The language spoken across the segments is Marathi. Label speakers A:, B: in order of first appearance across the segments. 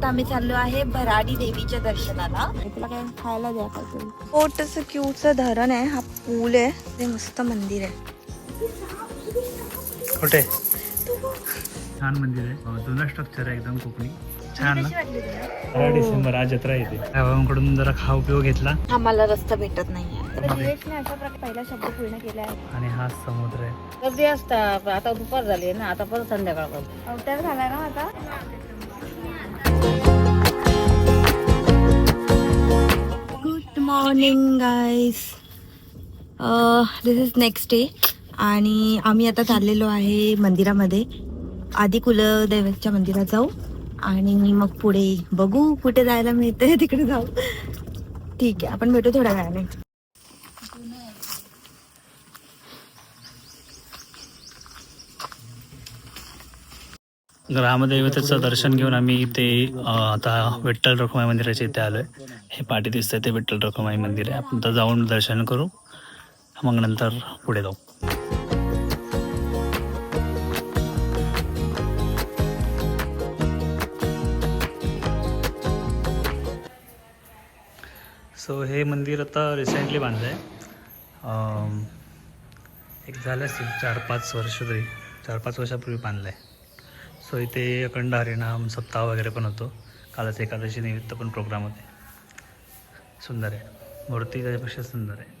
A: आता आम्ही चाललो आहे भराडी देवीच्या दर्शनाला. तुला काय खायला द्या का तुम्ही क्यूटचं धरण आहे. हा पूल आहे. ते मस्त मंदिर आहे.
B: कुठे? छान मंदिर आहे. जुनं स्ट्रक्चर आहे एकदम कोकणी. छान ना? डिसेंबर आज जत्रा येते. गावाकडून जरा खाऊ पिऊ घेतला.
A: आम्हाला रस्ता भेटत प्रकारे पहिला शब्द पूर्ण केला आहे.
B: आणि हा समुद्र आहे.
C: गर्दी असतात आता दुपार झाली ना आता परत संध्याकाळ
A: अवतार झाला ना आता? Morning guys this is next day आणि आम्ही आता चाललेलो आहे मंदिरामध्ये. आधी कुलदैवतच्या मंदिरात जाऊ. आणि मग पुढे बघू कुठे जायला मिळतंय तिकडे जाऊ. ठीक आहे आपण भेटू थोड्या वेळाने.
B: ग्रामदैवतेचं दर्शन घेऊन आम्ही इथे आता विठ्ठल रखुमाई मंदिराच्या इथे आलो आहे हे पाठी दिसतं ते विठ्ठल रखुमाई मंदिर आहे. आपण तर जाऊन दर्शन करू. मग नंतर पुढे जाऊ. सो हे मंदिर आता रिसेंटली बांधलं आहे एक झालं असेल चार पाच वर्ष तरी. चार पाच वर्षापूर्वी बांधलं आहे सो इथे अखंड हरिणाम सप्ताह वगैरे पण होतो. कालच एकादशी निमित्त पण प्रोग्राम होते. सुंदर आहे. मूर्ती त्याच्यापेक्षा सुंदर आहे.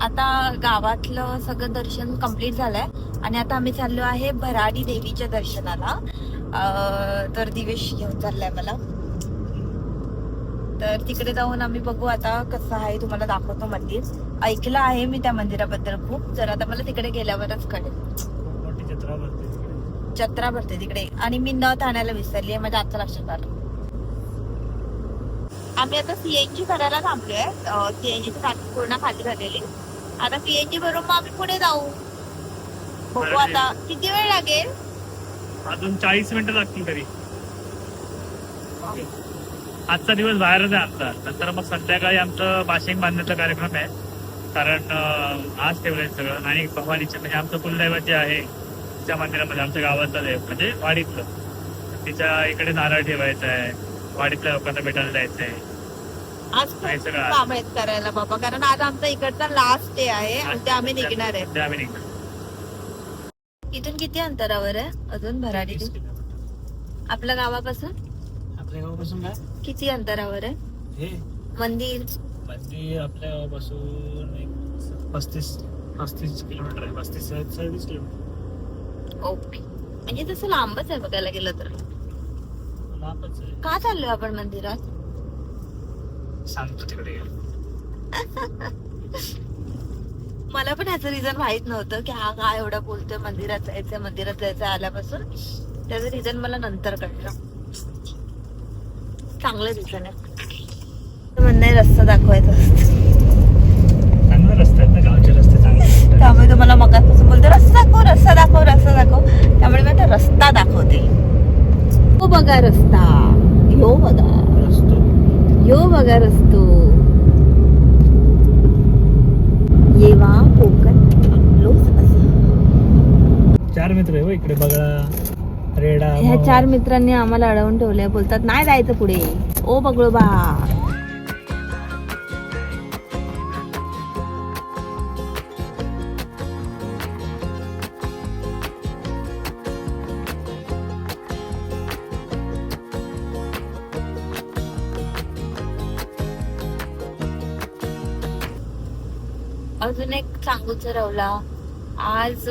A: आता गावातलं सगळं दर्शन कंप्लीट झालंय. आणि आता आम्ही चाललो आहे भराडी देवीच्या दर्शनाला. तर दिवेश घेऊन चाललाय मला. तर तिकडे जाऊन आम्ही बघू आता कसं आहे तुम्हाला दाखवतो मंदिर. ऐकलं आहे मी त्या मंदिराबद्दल खूप तर आता मला तिकडे गेल्यावरच कळेल.
B: जत्रा भरते तिकडे.
A: आणि मी नथ आणायला विसरली आहे माझ्या आजच्या लक्षात आलं. आम्ही आता सीएनजी करायला थांबलोय. सीएनजी पूर्ण खाली झालेली. आता सीएनजी भरून मग आम्ही पुढे जाऊ. बघू आता. किती वेळ लागेल?
B: अजून चाळीस मिनिटं लागतील तरी. आजचा दिवस बाहेरच आहे आमचा नंतर मग संध्याकाळी आमचं बाशिंग बांधण्याचा कार्यक्रम आहे. कारण आज ठेवलंय सगळं. आणि भवानीचं म्हणजे आमचं कुलदैवत जे आहे त्या मंदिरामध्ये आमच्या गावातलं देव म्हणजे वाडीतलं. तिच्या इकडे नारळ ठेवायचा आहे. वाडीतल्या लोकांना भेटायला जायचं आहे
A: आज. काम आहेत करायला बाबा. कारण आज आमचा इकडचा लास्ट डे आहे आणि ते आम्ही निघणार आहे.
B: आम्ही निघणार.
A: इथून किती अंतरावर आहे? अजून भराडी? आपल्या गावापासून?
B: आपल्या गावापासून काय?
A: किती अंतरावर आहे?
B: हे?
A: मंदिर?
B: मंदिर आपल्या गावापासून एक पस्तीस पस्तीस किलोमीटर आहे. पस्तीस सव्वीस किलोमीटर.
A: ओके. म्हणजे तसं लांबच आहे बघायला गेलं तर.
B: लांबच आहे.
A: का चाललोय आपण मंदिरात?
B: सांगतो तिकडे
A: मला पण ह्याचं रिझन माहीत नव्हतं की हा काय एवढा बोलतोय मंदिरात जायचंय मंदिरात जायचं आल्यापासून. त्याचं रिझन मला नंतर कळलं. चांगलं म्हणणं आहे रस्ता दाखवायचा असतो.
B: चांगला रस्ता आहेत ना गावचे रस्ते चांगले.
A: त्यामुळे तुम्हाला मगापासून बोलते रस्ता दाखव रस्ता दाखव रस्ता दाखव. त्यामुळे मी आता रस्ता दाखवते. हो बघा रस्ता. यो बघा.
B: रस्तो.
A: यो बघा रस्तो. येवा कोकण आपलोच असा.
B: चार मित्र आहे हो इकडे बघा.
A: ह्या. चार मित्रांनी आम्हाला अडवून ठेवलंय बोलतात नाही जायचं पुढे. ओ बघलो बा अजून एक सांगूच रवला आज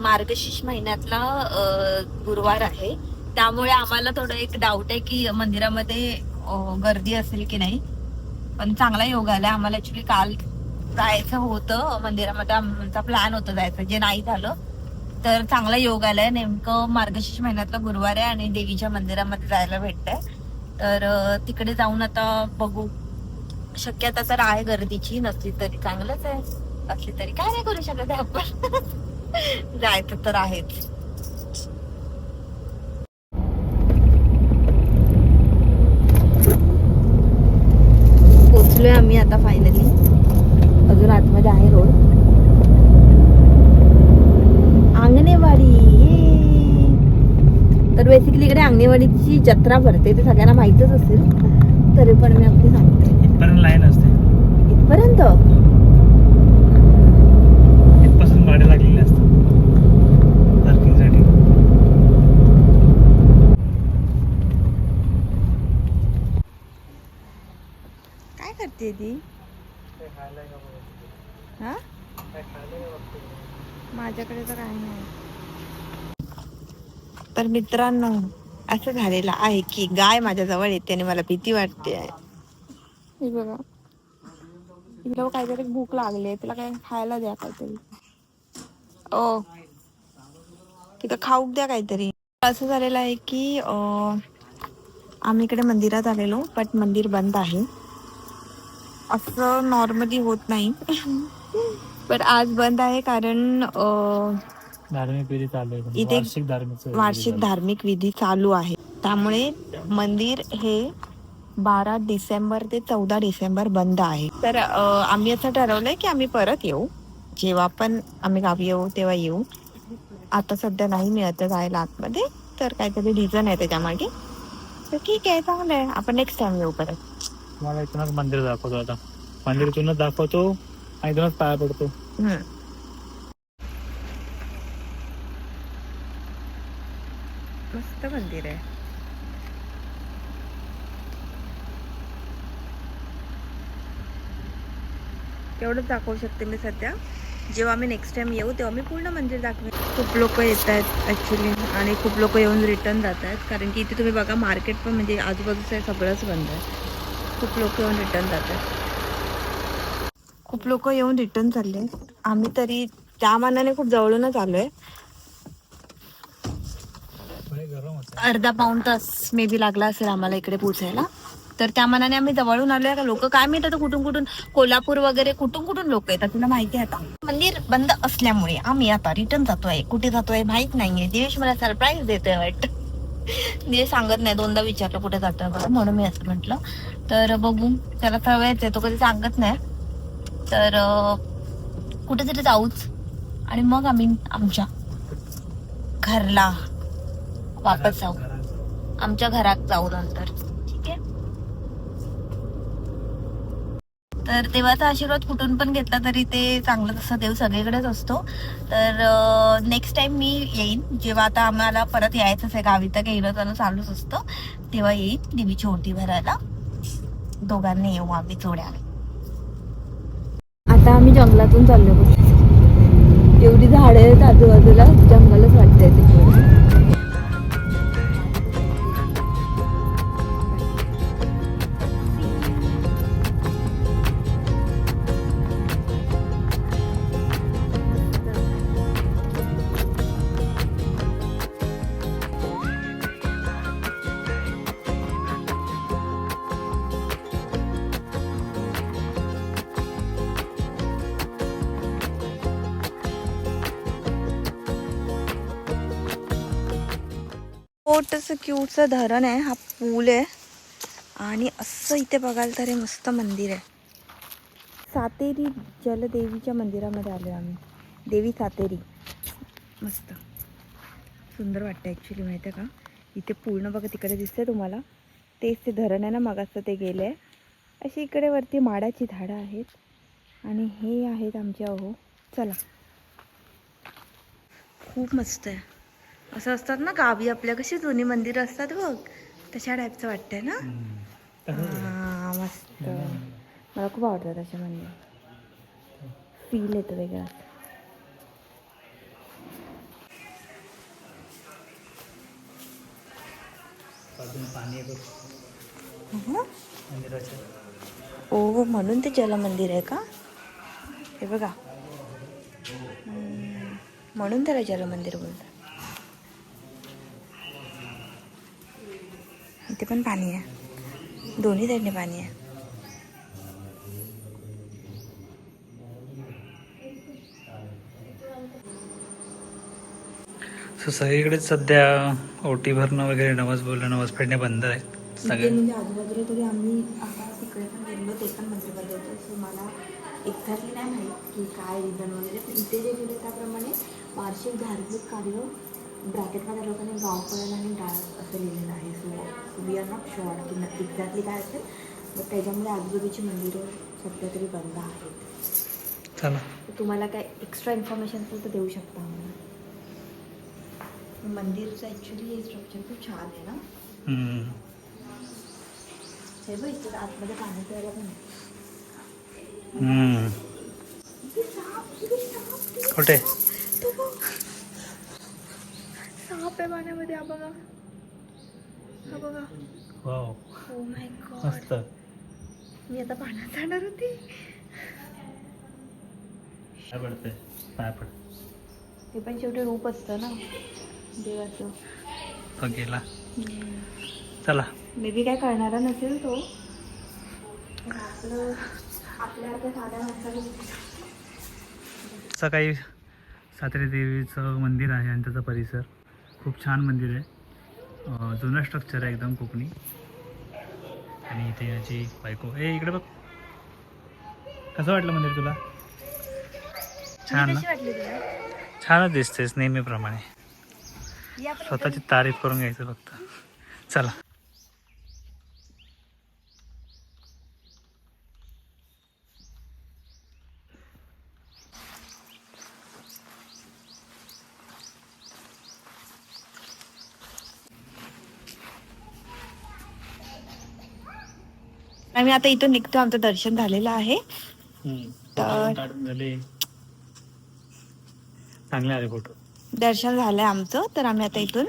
A: मार्गशीर्ष महिन्यातला गुरुवार आहे. त्यामुळे आम्हाला थोडं एक डाऊट आहे की मंदिरामध्ये गर्दी असेल की नाही. पण चांगला योग आला आम्हाला ऍक्च्युली काल जायचं होतं. मंदिरामध्ये आमचा प्लॅन होता जायचं. जे नाही झालं तर चांगला योग आलाय. नेमकं मार्गशीर्ष महिन्यातला गुरुवार आहे आणि देवीच्या मंदिरामध्ये जायला भेटतंय. तर तिकडे जाऊन आता बघू. शक्यता तर आहे गर्दीची नसली तरी चांगलंच आहे. करत तरी. काय नाही करू शकत आपण. जायचं तर आहेच. पोचलोय आम्ही आता फायनली अजून आतमध्ये आहे रोड. अंगणेवाडी तर बेसिकली इकडे अंगणेवाडीची जत्रा भरते ते सगळ्यांना माहितच असेल. तरी पण मी आपली सांगते.
B: इथपर्यंत लाईन असते.
A: इथपर्यंत?
B: हो.
A: काय हा? माझ्याकडे तर काही नाही. तर मित्रांनो असं झालेलं आहे की गाय माझ्या जवळ येते आणि मला भीती वाटते. आहे हे बघा. तिला काहीतरी भूक लागली आहे. तिला काय खायला द्या काहीतरी. ओ. तिथं खाऊ द्या काहीतरी. असं झालेलं आहे की आम्ही इकडे मंदिरात आलेलो बट मंदिर बंद आहे. असं नॉर्मली होत नाही. पण आज बंद आहे कारण अं,
B: धार्मिक विधी चालू आहे.
A: इथे
B: वार्षिक धार्मिक
A: वार्षिक धार्मिक विधी चालू आहे. त्यामुळे मंदिर हे बारा डिसेंबर ते चौदा डिसेंबर बंद आहे. तर अं, आम्ही असं ठरवलंय की आम्ही परत येऊ. जेव्हा पण आम्ही गावी येऊ तेव्हा येऊ. आता सध्या नाही मिळत आहे जायला आतमध्ये. तर काहीतरी रिझन आहे त्याच्यामागे. तर ठीक आहे चांगलं आहे. आपण नेक्स्ट टाइम येऊ परत.
B: तुम्हाला इथूनच मंदिर दाखवतो आता. मंदिर इथूनच दाखवतो आणि इथूनच पाया पडतो.
A: मस्त मंदिर आहे. तेवढंच दाखवू शकते मी सध्या. जेव्हा आम्ही नेक्स्ट टाइम येऊ तेव्हा मी पूर्ण मंदिर दाखवेन. खूप लोक येत आहेत ॲक्च्युली आणि खूप लोक येऊन रिटर्न जात आहेत. कारण की इथे तुम्ही बघा मार्केट पण म्हणजे आजूबाजूचं सगळंच बंद आहे. खूप लोक येऊन रिटर्न जात आहेत खूप लोक येऊन रिटर्न चालले. आम्ही तरी त्या मानाने खूप जवळूनच आलोय. अर्धा पाऊण तास मे बी लागला असेल आम्हाला इकडे पोचायला तर त्या मानाने आम्ही जवळून आलोय. का लोक काय माहीत आता कुठून कुठून कोल्हापूर वगैरे कुठून कुठून लोक येतात तुला माहिती आहे आता. मंदिर बंद असल्यामुळे आम्ही आता रिटर्न जातोय. कुठे जातोय माहीत नाहीये. दिवेश मला सरप्राईज देतोय वाटत. दिवेश सांगत नाही दोनदा विचारलं कुठे जातोय बरं म्हणून मी असं म्हटलं. तर बघू. त्याला सवयच आहे तो कधी सांगत नाही. तर कुठेतरी जाऊच. आणि मग आम्ही आमच्या घरला वापस जाऊ. आमच्या घरात जाऊ नंतर. ठीक आहे? तर देवाचा आशीर्वाद कुठून पण घेतला तरी ते चांगलं तसं देव सगळीकडेच असतो. तर नेक्स्ट टाइम मी येईन. जेव्हा आता आम्हाला परत यायचंच आहे गावी तर गेलं तर चालूच असतं. तेव्हा येईन देवीची ओटी भरायला. दोघांनी येऊ आम्ही जोड्या आता आम्ही जंगलातून चाललो एवढी झाडं आहेत आजूबाजूला जंगलच वाटतंय ते छोटंसं धरण आहे हा पूल आहे. आणि असं इथे बघाल तर हे मस्त मंदिर आहे. सातेरी जलदेवीच्या मंदिरामध्ये आलो आम्ही. देवी सातेरी. मस्त. सुंदर वाटतं ॲक्च्युली माहिती आहे का? इथे पूर्ण बघा तिकडे दिसतंय तुम्हाला. तेच ते धरण आहे ना मगाचं ते गेलं आहे अशी इकडे वरती माडाची झाडं आहेत. आणि हे आहेत आमच्या अहो. चला. खूप मस्त आहे. असं असतात ना गावी आपल्या कशी जुनी मंदिरं असतात बघ. तशा टाईपचं वाटतंय ना? हा मस्त. मला खूप आवडतात असे मंदिर. फील येतो वेगळा. हं? ओ म्हणून ते जलमंदिर आहे का? हे बघा. म्हणून त्याला जलमंदिर बोलतात. इथे पण पाणी आहे. दोन्ही साईडने पाणी आहे.
B: सो सगळीकडेच सध्या ओटी भरणं वगैरे नवस बोलणं नवस फेडणे बंद आहे सगळे
A: म्हणजे आजूबाजूला तरी आम्ही आता तिकडे पण गेलो ते पण मंदिर बंद होतं. सो मला एक्झॅक्टली नाही माहीत की काय रिझन वगैरे. पण इथे जे गेले त्याप्रमाणे वार्षिक धार्मिक कार्य ब्रॅकेटमध्ये लोकांनी गावकळण आणि डाळ असं लिहिलेलं आहे. So we are not sure की नक्की एक्झॅक्टली काय असेल बट त्याच्यामुळे आजूबाजूची मंदिरं सध्या तरी बंद आहेत. तुम्हाला काय एक्स्ट्रा इन्फॉर्मेशन असेल तर देऊ शकता आम्हाला. मंदिरचं ॲक्च्युली हे स्ट्रक्चर खूप छान आहे ना. हे बघ इथे आतमध्ये पण आहे.
B: हम्म. कुठे?
A: आहे पाण्यामध्ये हा बघा. हा बघा.
B: वाव
A: ओ माय गॉड
B: मस्त.
A: मी आता पाण्यात जाणार होती.
B: काय पड
A: ते पण शेवटी रूप असतं ना देवाचं.
B: तो गेला चला.
A: मे बी काय कळणारा नसेल तो. पण आपलं आपल्यासारख्या साध्या माणसाला
B: असं काही सातेरी देवीचं मंदिर आहे आणि त्याचा परिसर. खूप छान मंदिर आहे. जुनं स्ट्रक्चर आहे एकदम कोकणी. आणि इथे याची बायको. ए इकडे बघ. कसं वाटलं मंदिर तुला? छान ना?
A: तुला?
B: छानच दिसतेस नेहमीप्रमाणे. स्वतःची तारीफ करून घ्यायचं फक्त. चला.
A: आम्ही आता इथून निघतो. आमचं दर्शन झालेलं आहे. तर-
B: काढून झाले. चांगले आले फोटो.
A: दर्शन झालंय आमचं. तर आम्ही आता इथून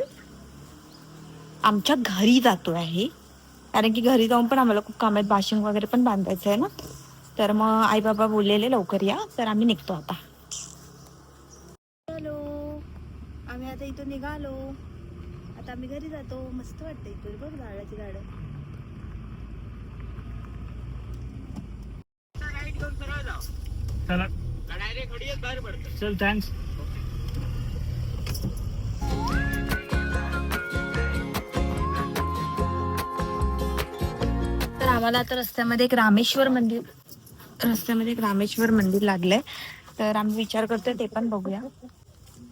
A: आमच्या घरी जातो आहे. कारण की घरी जाऊन पण आम्हाला खूप काम आहेत बाशिंग वगैरे पण बांधायचं आहे ना. तर मग आई बाबा बोललेले लवकर या. तर आम्ही निघतो आता. हॅलो. आम्ही आता इथून निघालो. आता आम्ही घरी जातो. मस्त वाटतं इथून. बघ झाडाची झाडं.
B: चला. चल थँक्स
A: तर आम्हाला आता रस्त्यामध्ये एक रामेश्वर मंदिर रस्त्यामध्ये एक रामेश्वर मंदिर लागलंय. तर आम्ही विचार करतोय ते पण बघूया.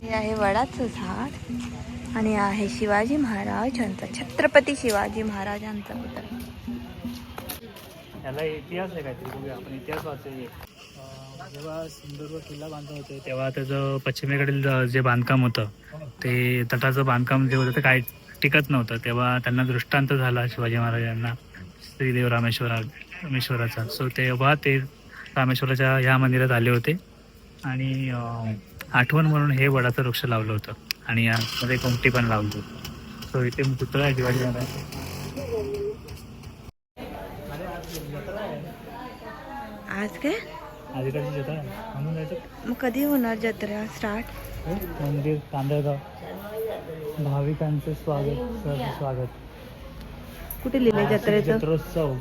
A: हे आहे वडाचं झाड आणि आहे शिवाजी महाराजांचा छत्रपती शिवाजी महाराजांचा पुतळा
B: याला इतिहास आहे काहीतरी बघूया. आपण इतिहास वाचूया जेव्हा सिंधुदुर्ग किल्ला बांधत होते तेव्हा त्याचं पश्चिमेकडील ज- जे बांधकाम होतं ते तटाचं बांधकाम जे होतं ते काही टिकत नव्हतं. तेव्हा त्यांना दृष्टांत झाला शिवाजी महाराजांना श्रीदेव रामेश्वरा रामेश्वराचा. सो तेव्हा ते रामेश्वराच्या ह्या मंदिरात आले होते. आणि आठवण म्हणून हे वडाचं वृक्ष लावलं होतं. आणि यामध्ये कोमटी पण लावली होती. सो इथे पुतळा आहे शिवाजी महाराज?
A: आज काय?
B: आधीकडची जत्रा आहे. म्हणून जायचं?
A: मग कधी होणार जत्रा? स्टार्ट
B: हो, मंदिर तांदळगाव. भाविकांचे स्वागत सर स्वागत.
A: कुठे लिहिलंय जत्रेचं?
B: जत्रोत्सव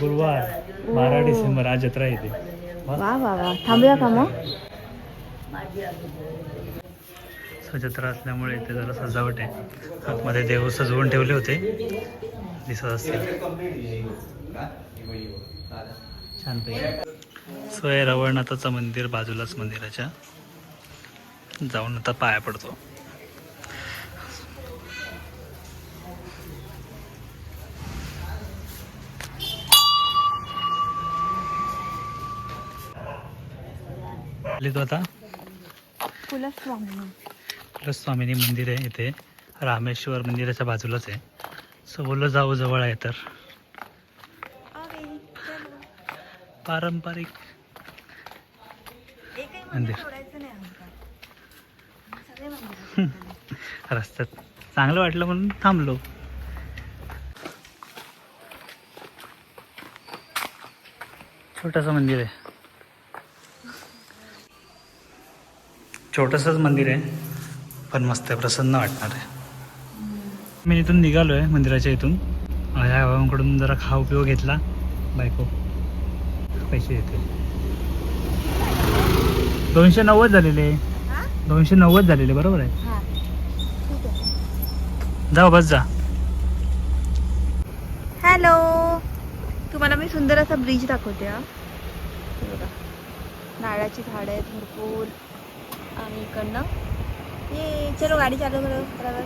B: गुरुवार बारा डिसेंबर आज जत्रा येते वा.
A: वा वा थांबूया का मग?
B: जत्रा असल्यामुळे इथे जरा सजावट आहे. आतमध्ये देव सजवून ठेवले होते. दिसत असतील. छानपैकी सो हे रवळनाथाचं मंदिर बाजूलाच मंदिराच्या. जाऊन आता पाया पडतो. आता.
A: कुलस्वामी
B: कुलस्वामिनी मंदिर आहे इथे. रामेश्वर मंदिराच्या बाजूलाच आहे. सो बोललं जाऊ जवळ आहे तर. पारंपरिक मंदिर रस्त्यात चांगलं वाटलं म्हणून थांबलो. छोटंसं मंदिर आहे. छोटंसंच मंदिर आहे पण मस्त आहे प्रसन्न वाटणार आहे. मी इथून निघालो आहे मंदिराच्या इथून. अं, ह्या भावांकडून जरा खाऊ पिऊ घेतला. बायको पैसे येते दोनशे नव्वद झालेले. दोनशे नव्वद झालेले बरोबर आहे? जा बस जा.
A: हॅलो. तुम्हाला मी सुंदर असा ब्रिज दाखवते हा. हे बघा. नारळाची झाडं आहेत भरपूर. आणि इकडनं. ये चलो गाडी चालू. करू बरोबर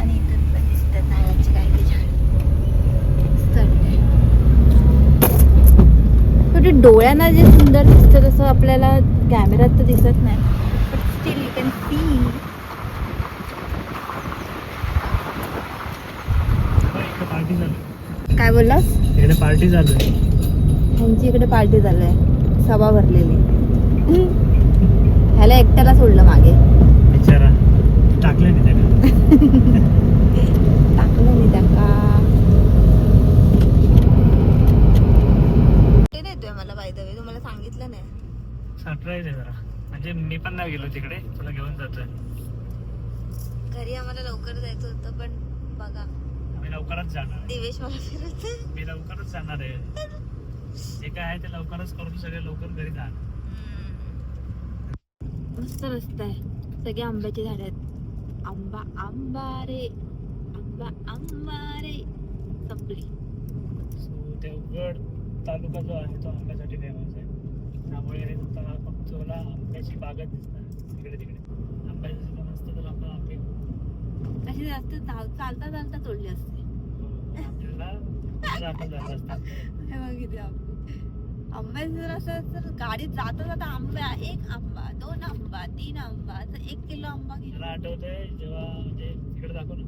A: आणि इथून पण दिसतात नारळाची काही काही झाड मस्त वाटतंय. शेवटी डोळ्यांना जे सुंदर दिसतं तसं आपल्याला कॅमेऱ्यात तर दिसत नाही. But still you can see
B: party चालू
A: काय बोललास?
B: इकडे पार्टी चालू आहे.
A: ह्यांची इकडे पार्टी चालू आहे. सभा भरलेली. ह्याला एकट्याला सोडलं मागे.
B: बिचारा. टाकलं नाही त्याला
A: टाकलं मी त्यांना ते देतोय मला बाय द वे तुम्हाला सांगितलं नाही
B: आहे जरा. म्हणजे मी पण नाही गेलो तिकडे. तुला घेऊन जातोय.
A: घरी आम्हाला लवकर जायचं होतं पण बघा.
B: मी लवकरच जाणार आहे.
A: दिवेश मला
B: मी लवकरच जाणार आहे. जे काय आहे ते लवकरच करून सगळे लवकर घरी जाणार
A: मस्त रस्ता आहे. सगळे आंब्याची झाड आहेत. आंबा आंबा रे. आंबा आंबा रे. संपली.
B: सो देवगड तालुका जो आहे तो आंब्यासाठी फेमस आहे. त्यामुळे तुला आंब्याची बागच दिसणार. तिकडे तिकडे. आंब्याचं सीझन असतं तर आपण आंबे
A: अशी जास्त चाल- चालता चालता तोडली असते.
B: आपल्याला
A: हे बघ किती आंबे. आंब्याचं जर असं तर गाडीत जाता जाता आंबा एक आंबा दोन आंबा तीन आंबा असं एक किलो आंबा
B: मला
A: घेऊन
B: आठवतंय जेव्हा म्हणजे तिकडे दाखव ना.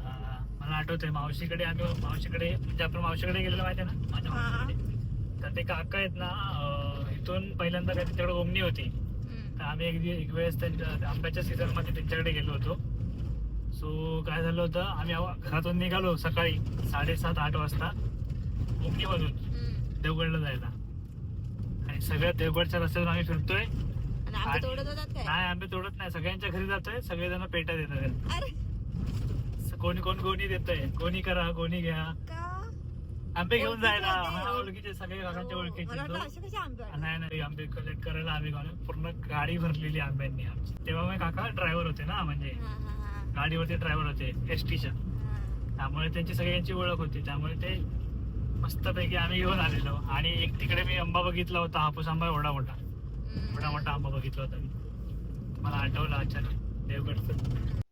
B: हा, मला आठवतंय मावशीकडे आम्ही मावशीकडे म्हणजे आपण मावशीकडे गेलेलो माहिती आहे ना? माझ्या
A: हा.
B: मावशीकडे. तर ते काका आहेत ना अं, इथून पहिल्यांदा काय तिकडे ओमनी होती. तर आम्ही एक एक वेळेस त्यांच्या आंब्याच्या सीझनमध्ये त्यांच्याकडे गेलो होतो. सो काय झालं होतं आम्ही घरातून निघालो सकाळी साडेसात आठ वाजता ओमनीमधून देवगडला जायला. आणि सगळ्या देवगडच्या रस्त्यातून आम्ही फिरतोय. नाही आंबे तोडत नाही. सगळ्यांच्या घरी जातोय सगळेजण पेट्या देत स- कोणी कोण कोणी देतोय? कोणी करा कोणी घ्या. आंबे घेऊन जायला. हा ओळखीचे सगळे काकांच्या
A: हो,
B: ओळखीचे
A: मला वाटलं
B: तो-
A: असे कसे आंबे वाटले?
B: नाही नाही आंबे कलेक्ट करायला आम्ही पूर्ण गाडी भरलेली आंब्यांनी आमची. तेव्हा मग काका ड्रायव्हर होते ना म्हणजे
A: हा, हा, हा,
B: गाडीवरती ड्रायव्हर होते एस टीच्या
A: हा.
B: त्यामुळे त्यांची सगळ्यांची ओळख होती. त्यामुळे ते मस्तपैकी आम्ही घेऊन आलेलो. आणि एक तिकडे मी आंबा बघितला होता हापूस आंबा एवढा मोठा. एवढा मोठा आंबा बघितला होता मी. मला आठवलं अचानक. देवगडचं.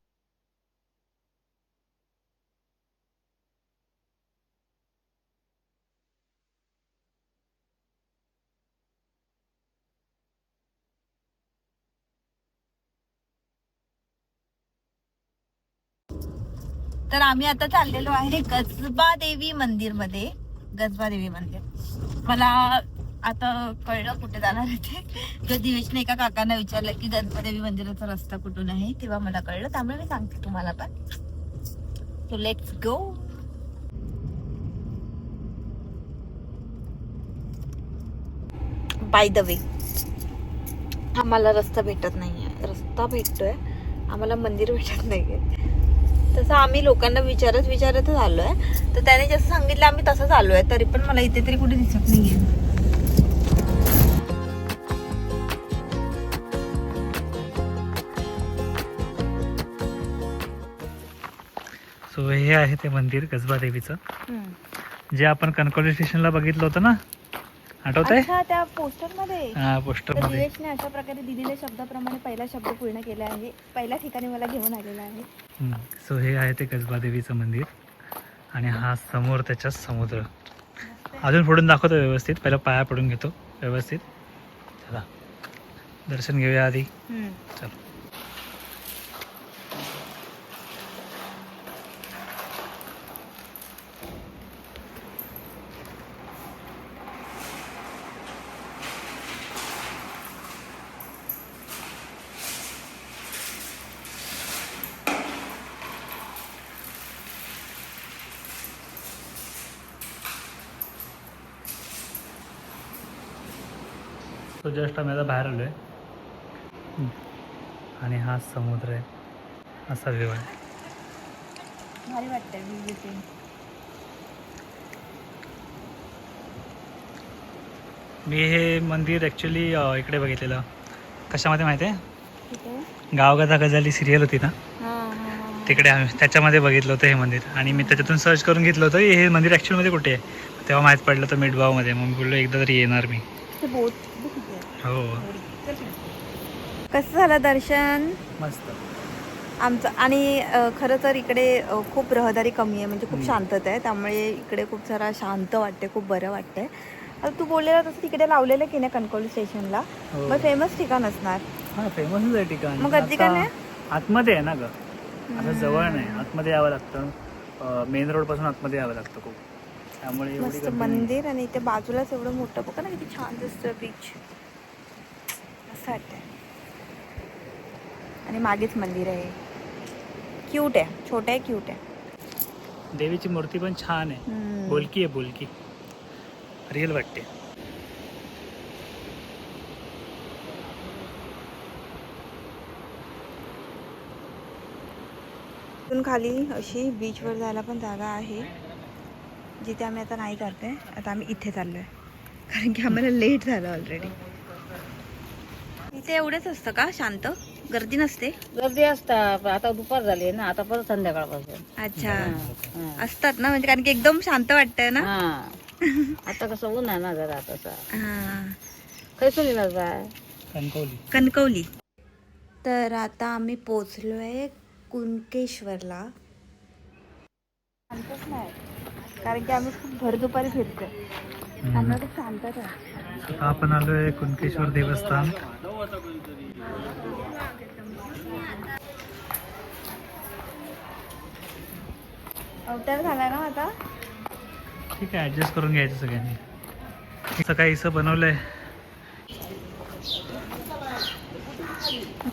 A: तर आम्ही आता चाललेलो आहे गजबा देवी मंदिरमध्ये गजबा देवी मंदिर. मला आता कळलं कुठे जाणार आहे ते. जो दिवेशने एका काकांना विचारलं की गजबा देवी मंदिराचा रस्ता कुठून आहे तेव्हा मला कळलं. त्यामुळे मी सांगते तुम्हाला पण. So let's go by the way आम्हाला रस्ता भेटत नाहीये. रस्ता भेटतोय. आम्हाला मंदिर भेटत नाहीये. तसं आम्ही लोकांना विचारत विचारतच आलोय. तर त्याने जसं सांगितलं आम्ही तसंच आलोय. तरी पण मला इथे तरी कुठे दिसत नाहीये.
B: सो हे आहे ते मंदिर कसबा देवीचं. जे आपण कणकवली स्टेशनला बघितलं होतं ना आठवत आहे
A: त्या पोस्टरमध्ये
B: हा
A: पोस्टरमध्ये अशा प्रकारे दिलेल्या शब्दाप्रमाणे पहिला शब्द पूर्ण केला आहे. पहिल्या ठिकाणी मला घेऊन आलेला आहे.
B: सो हे आहे ते कसबा देवीचं मंदिर आणि हा समोर त्याच्या समुद्र. अजून पुढून दाखवतो व्यवस्थित. पहिला पाया पडून घेतो. व्यवस्थित. चला. दर्शन घेऊया आधी. चल. जस्ट आम्ही आता बाहेर आलो आहे आणि हा समुद्र आहे. असा व्ह्यू आहे.
A: भारी visiting.
B: मी हे मंदिर ॲक्च्युली इकडे बघितलेलं. कशामध्ये माहिती आहे
A: कुठे?
B: गावगाथा गजाली सिरियल होती ना. तिकडे आम्ही त्याच्यामध्ये बघितलं होतं हे मंदिर. आणि मी त्याच्यातून सर्च करून घेतलं होतं हे मंदिर ॲक्च्युअलमध्ये कुठे आहे? तेव्हा माहीत पडलं तर मिडगावमध्ये मग मी बोललो एकदा तरी येणार मी. हो.
A: कसं झालं दर्शन?
B: मस्त.
A: आमचं आणि अ, खरं तर इकडे अ, खूप रहदारी कमी आहे म्हणजे खूप. शांतता आहे त्यामुळे इकडे खूप सारा शांत वाटते खूप बरं वाटतंय. आता तू बोललेला तसं तिकडे लावलेलं की नाही कणकवली स्टेशनला?
B: हो.
A: मग फेमस ठिकाण असणार.
B: हा फेमसच आहे ठिकाण.
A: मग गर्दी का
B: आता
A: नाही?
B: आतमध्ये आहे ना ग? आता जवळ नाही आतमध्ये यावं लागतं. मेन रोडपासून आतमध्ये यावं लागतं खूप. त्यामुळे एवढी
A: मस्त
B: गर्दी नाही.
A: मंदिर आणि इथे बाजूलाच एवढं मोठं बघा ना किती छान दिसतं बीच असं वाटतंय आणि मागेच मंदिर आहे. क्यूट आहे. छोटं आहे क्यूट आहे.
B: देवीची मूर्ती पण छान आहे. बोलकी आहे बोलकी. रिअल वाटते.
A: खाली अशी बीचवर जायला पण जागा आहे. जिथे आम्ही आता नाही करते आता आम्ही इथे चाललो आहे कारण की आम्हाला लेट झालं ऑलरेडी इथे एवढंच असतं का? शांत? गर्दी नसते?
C: गर्दी असतात पण आता दुपार झाली ना. आता परत संध्याकाळपासून.
A: अच्छा.
C: हा.
A: असतात ना? म्हणजे कारण की एकदम शांत वाटतंय ना?
C: हा. आता कसं ऊन आहे ना जरा तसा.
A: हा.
C: खैसून येणार
B: कणकवली.
A: कणकवली. तर आता आम्ही पोचलोय कुणकेश्वरला. शांतच नाही. कारण की आम्ही खूप भर दुपारी फिरतोय. खूप शांतच आहे.
B: आपण आलोय कुणकेश्वर देवस्थान.
A: अवतार झाला ना आता?
B: ठीक आहे ऍडजस्ट करून घ्यायचं सगळ्यांनी. सकाळी इसं बनवलंय.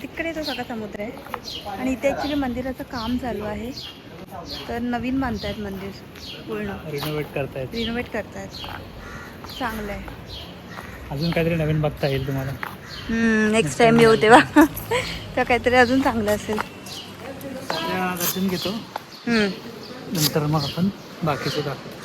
A: तिकडे तो सगळा समुद्र आहे. आणि इथे ॲक्च्युली मंदिराचं काम चालू आहे. तर नवीन बांधतायत मंदिर पूर्ण.
B: रिनोव्हेट करतायत.
A: रिनोव्हेट करतायत. चांगलं आहे
B: अजून काहीतरी नवीन बघता येईल तुम्हाला.
A: नेक्स्ट टाइम येऊ तेव्हा. तर काहीतरी अजून चांगलं असेल.
B: दर्शन घेतो. नंतर मग आपण बाकीचं दाखवू.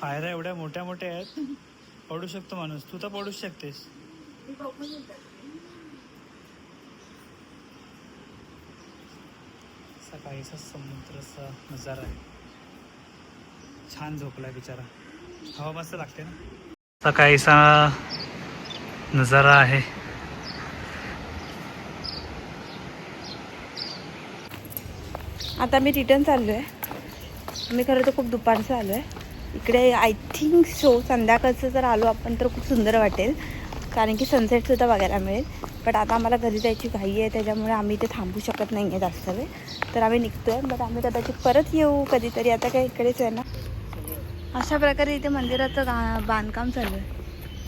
B: पायऱ्या एवढ्या मोठ्या मोठ्या आहेत. पडू शकतो माणूस. तू तर पडूच शकतेस. सकाळीचा समुद्राचा नजारा आहे. छान झोपलाय बिचारा. हवा मस्त लागते ना. सकाळीचा नजारा आहे.
A: आता मी रिटर्न चाललो आहे मी खरं तर खूप दुपारचं आलो आहे इकडे आय थिंक सो संध्याकाळचं जर आलो आपण तर खूप सुंदर वाटेल. कारण की सनसेटसुद्धा बघायला मिळेल. बट आता आम्हाला घरी जायची घाई आहे त्याच्यामुळे आम्ही इथे थांबू शकत नाही आहे जास्त वेळ. तर आम्ही निघतो आहे बट आम्ही कदाचित परत येऊ कधीतरी. आता काय इकडेच आहे ना. अशा प्रकारे इथे मंदिराचं गा बांधकाम चालू आहे.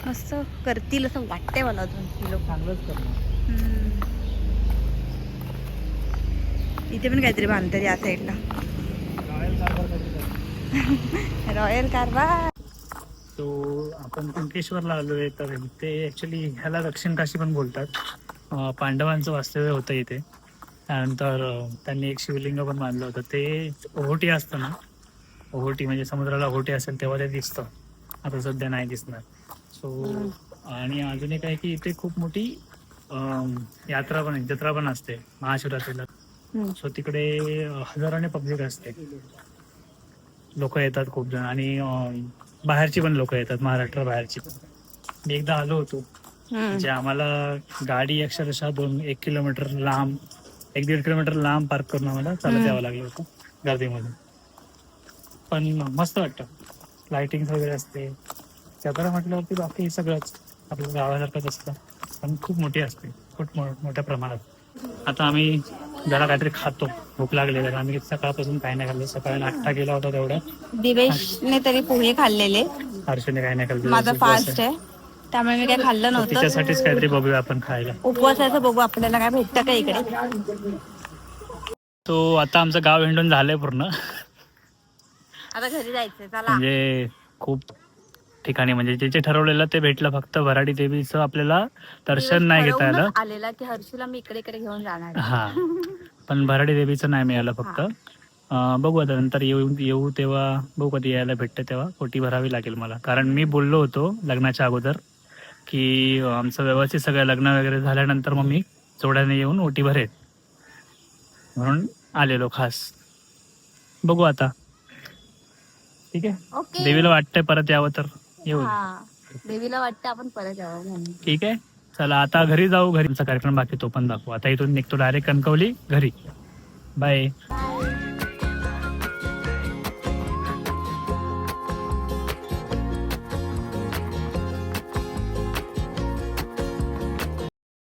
A: मस्त करतील असं वाटतंय मला अजून लोक.
B: चांगलंच
A: इथे पण काहीतरी बांधतात या साईडला रॉयल कारभार
B: सो आपण कुंकेश्वरला आलो आहे तर इथे ॲक्च्युली ह्याला दक्षिण काशी पण बोलतात. पांडवांचं वास्तव्य होतं इथे. त्यानंतर त्यांनी एक शिवलिंग पण बांधलं होतं. ते ओहोटी असतं ना ओहोटी म्हणजे समुद्राला ओहोटी असेल तेव्हा ते दिसतं. आता सध्या नाही दिसणार. सो आणि अजून एक आहे की इथे खूप मोठी यात्रा पण जत्रा पण असते महाशिवरात्रीला. सो तिकडे हजाराने पब्लिक असते. लोक येतात खूप जण आणि बाहेरची पण लोक येतात महाराष्ट्र बाहेरची. पण मी एकदा आलो होतो. म्हणजे आम्हाला गाडी अक्षरशः दोन एक किलोमीटर लांब एक दीड किलोमीटर लांब पार्क करून आम्हाला चालत. यावं लागलं होतं गर्दीमध्ये पण मस्त वाटतं. लाइटिंग वगैरे असते. जत्रा म्हटल्यावरती बाकी हे सगळंच आपल्या गावासारखंच असतं. पण खूप मोठी असते. खूप मोठ्या प्रमाणात. आता आम्ही जरा काहीतरी खातो. भूक लागलेली आम्ही सकाळपासून काही नाही खाल्लं. सकाळी नाश्ता केला होता तेवढा.
A: दिवेशने तरी पोहे खाल्लेले.
B: हर्षने काही नाही खाल्लं
A: माझा फास्ट
B: आहे.
A: त्यामुळे मी काही खाल्लं नव्हतं.
B: तिच्यासाठीच काहीतरी बघूया आपण खायला.
A: उपवासाचं बघू. आपल्याला काय भेटतं का इकडे?
B: तो आता आमचं गाव हिंडून झालंय पूर्ण.
A: आता घरी जायचंय चला.
B: म्हणजे खूप ठिकाणी म्हणजे जे जे ठरवलेलं ते भेटलं फक्त भराडी देवीचं आपल्याला दर्शन नाही घेता आलं.
A: ठरवूनच आलेला की हर्षूला मी इकडे इकडे घेऊन जाणार आहे.
B: हा. पण भराडी देवीचं नाही मिळालं फक्त. अं, बघू आता नंतर येऊ येऊ तेव्हा बघू कधी यायला भेटतं तेव्हा. पोटी भरावी लागेल मला. कारण मी बोललो होतो लग्नाच्या अगोदर की अं, आमचं व्यवस्थित सगळं लग्न वगैरे झाल्यानंतर मग मी जोड्याने येऊन ओटी भरेल म्हणून आलेलो खास. बघू आता. ठीक आहे?
A: ओके.
B: देवीला वाटतंय परत यावं तर. येऊ.
A: हा. देवीला वाटतं आपण परत यावं म्हणून.
B: ठीक आहे? चला आता घरी जाऊ. घरी आमचा कार्यक्रम बाकी तो पण दाखवू. आता इथून निघतो डायरेक्ट कणकवली घरी. बाय.